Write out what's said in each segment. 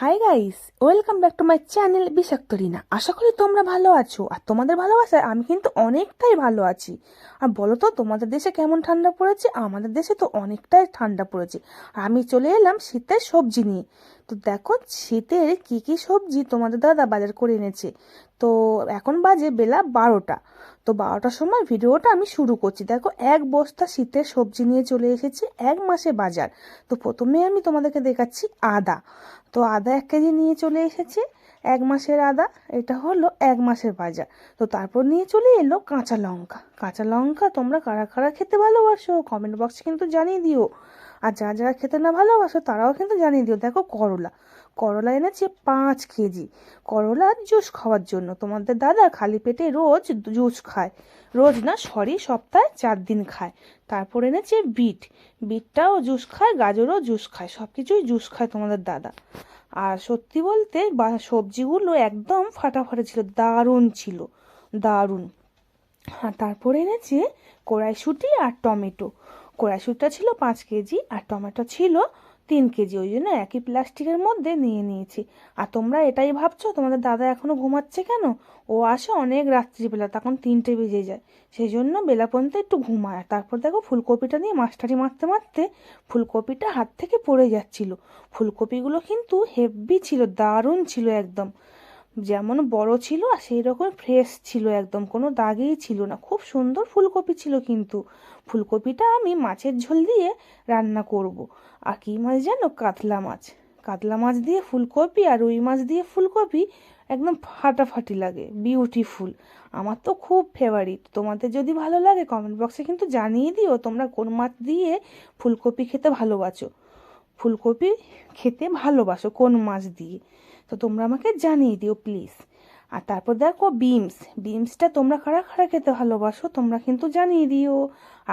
Hi guys welcome back to my channel বিষাক্ত রিনা আশা করি তোমরা ভালো আছো। আর তোমাদের ভালোবাসায় আমি কিন্তু অনেকটাই ভালো আছি। আর বলো তো তোমাদের দেশে কেমন ঠান্ডা পড়েছে? আমাদের দেশে তো অনেকটাই ঠান্ডা পড়েছে। আর আমি চলে এলাম শীতের সবজি নিয়ে। তো দেখো, শীতের কি কি সবজি তোমাদের দাদা বাজার করে এনেছে। তো এখন বাজে বেলা বারোটা। তো বারোটার সময় ভিডিওটা আমি শুরু করছি। দেখো, এক বস্তা শীতের সবজি নিয়ে চলে এসেছি এক মাসে বাজার। তো প্রথমে আমি তোমাদেরকে দেখাচ্ছি আদা। তো আদা এক কেজি নিয়ে চলে এসেছে, এক মাসের আদা, এটা হলো এক মাসের বাজার তো তারপর নিয়ে চলে এলো কাঁচা লঙ্কা। কাঁচা লঙ্কা তোমরা কারা কারা খেতে ভালোবাসো? কমেন্ট বক্সে কিন্তু জানিয়ে দিও। আর যারা যারা খেতে না ভালোবাসো তারাও কিন্তু জানিয়ে দিও। দেখো করলা। করলা এনেছে পাঁচ কেজি। করলার জুস খাওয়ার জন্য। তোমাদের দাদা খালি পেটে রোজ জুস খায়। রোজ না সরি সপ্তাহে চার দিন খায়। তারপর এনেছে বিট। বিটটাও জুস খায়, গাজরও জুস খায়। সব কিছুই জুস খায় তোমাদের দাদা। আর সত্যি বলতে বা সবজিগুলো একদম ফাটাফাটি ছিল, দারুণ ছিল। দারুণ। আর তারপরে এনেছে কড়াইশুঁটি আর টমেটো। কড়াইশুঁটিটা ছিল পাঁচ কেজি আর টমেটো ছিল তিন কেজি। ওই জন্য একই প্লাস্টিকের মধ্যে নিয়ে নিয়েছি। আর তোমরা এটাই ভাবছ? তোমাদের দাদা এখনও ঘুমাচ্ছে কেন? ও আসে অনেক রাত্রিবেলা, তখন তিনটে বেজে যায়। সেই জন্য বেলা পর্যন্ত একটু ঘুমায়। তারপর দেখো ফুলকপিটা নিয়ে মাস্টারি মারতে মারতে ফুলকপিটা হাত থেকে পড়ে যাচ্ছিল। ফুলকপিগুলো কিন্তু হেভি ছিল, দারুণ ছিল একদম। যেমন বড় ছিল আর সেই রকম ফ্রেশ ছিল একদম, কোনো দাগেই ছিল না। খুব সুন্দর ফুলকপি ছিল কিন্তু। ফুলকপিটা আমি মাছের ঝোল দিয়ে রান্না করব। আর কী মাছ জানো? কাতলা মাছ। কাতলা মাছ দিয়ে ফুলকপি আর রুই মাছ দিয়ে ফুলকপি একদম ফাটাফাটি লাগে বিউটিফুল আমার তো খুব ফেভারিট তোমাদের যদি ভালো লাগে কমেন্ট বক্সে কিন্তু জানিয়ে দিও তোমরা কোন মাছ দিয়ে ফুলকপি খেতে ভালোবাসো। ফুলকপি খেতে ভালোবাসো, কোন মাছ দিয়ে? তো তোমরা আমাকে জানিয়ে দিও প্লিজ আর তারপর দেখো বিমস বিমসটা তোমরা খাড়া খাড়া খেতে ভালোবাসো, তোমরা কিন্তু জানিয়ে দিও।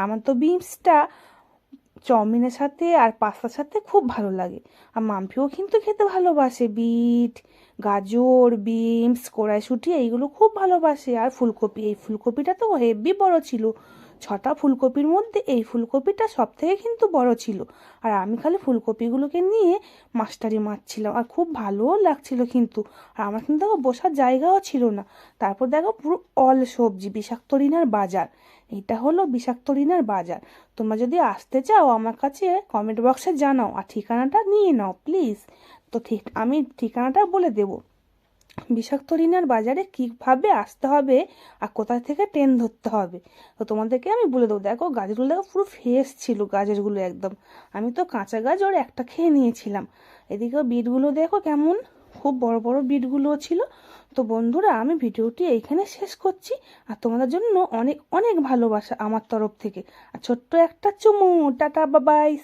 আমার তো বিমসটা চাউমিনের সাথে আর পাস্তার সাথে খুব ভালো লাগে। আর মাম্পিও কিন্তু খেতে ভালোবাসে, বিট, গাজর বিমস কড়াইশুঁটি, এইগুলো খুব ভালোবাসে। আর ফুলকপি, এই ফুলকপিটা তো হেভি বড় ছিল। ছটা ফুলকপির মধ্যে এই ফুলকপিটা সব থেকে কিন্তু বড় ছিল। আর আমি খালি ফুলকপিগুলোকে নিয়ে মাস্টারি মারছিলাম। আর খুব ভালোও লাগছিল কিন্তু। আর আমার কিন্তু দেখো বসার জায়গাও ছিল না। তারপর দেখো পুরো অল সবজি, বিষাক্ত রিনার বাজার। এটা হলো বিষাক্ত রিনার বাজার। তোমরা যদি আসতে চাও আমার কাছে কমেন্ট বক্সে জানাও। আর ঠিকানাটা নিয়ে নাও প্লিজ তো ঠিক আমি ঠিকানাটা বলে দেবো। বিষাক্ত রিনার বাজারে কীভাবে আসতে হবে আর কোথা থেকে ট্রেন ধরতে হবে? তো তোমাদেরকে আমি বলে দেবো, দেখো গাজরগুলো দেখো পুরো ফ্রেশ ছিল গাজরগুলো একদম। আমি তো কাঁচা গাজর একটা খেয়ে নিয়েছিলাম। এদিকেও বিটগুলো দেখো কেমন, খুব বড় বড় বিটগুলোও ছিল। তো বন্ধুরা, আমি ভিডিওটি এইখানে শেষ করছি। আর তোমাদের জন্য অনেক অনেক ভালোবাসা আমার তরফ থেকে। আর ছোট্ট একটা চুমু, টাটা বাবাই